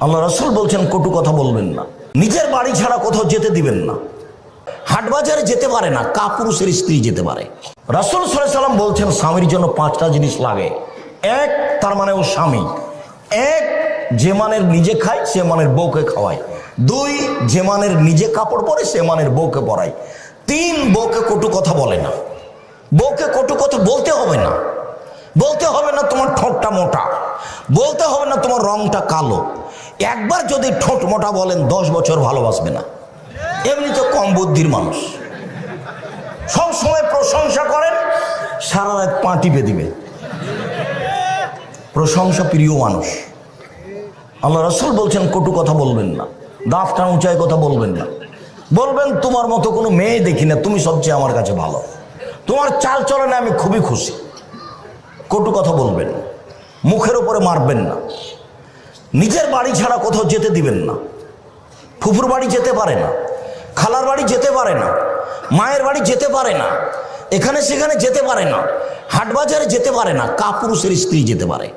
আল্লাহ রসুল বলছেন, কটু কথা বলবেন না। নিজের বাড়ি ছাড়া কোথাও যেতে দিবেন না। হাটবাজারে যেতে পারে না, কাপুরুষের স্ত্রী যেতে পারে। রাসুল সাল্লাম বলছেন, স্বামীর জন্য পাঁচটা জিনিস লাগে। এক, তার মানে ও স্বামী। এক, যে মানের নিজে খায়, সে মানের বউকে খাওয়ায়। দুই, যে মানের নিজে কাপড় পরে, সে মানের বউকে পরায়। তিন, বউকে কটু কথা বলে না। বউকে কটু কথা বলতে হবে না। বলতে হবে না তোমার ঠোঁটটা মোটা, বলতে হবে না তোমার রংটা কালো। একবার যদি ঠোঁট মোটা বলেন, দশ বছর ভালোবাসবে না। এমনি তো কম বুদ্ধির মানুষ। সব সময় প্রশংসা করেন, সারা রাত পা টিপে দিবে। প্রশংসা প্রিয় মানুষ। আল্লাহ রসুল বলছেন, কটু কথা বলবেন না, দাঁতটা উঁচায় কথা বলবেন না। বলবেন, তোমার মতো কোনো মেয়ে দেখি না, তুমি সবচেয়ে আমার কাছে ভালো। তোমার চাল চলনে আমি খুবই খুশি। কটু কথা বলবেন। মুখের উপরে মারবেন না। নিজের বাড়ি ছাড়া কোথাও যেতে দিবেন না। ফুফুর বাড়ি যেতে পারে না। খালার বাড়ি যেতে পারে না। মায়ের বাড়ি যেতে পারে না। এখানে সেখানে যেতে পারে না। হাটবাজারে যেতে পারে না। কাপুরুষের স্ত্রী যেতে পারে।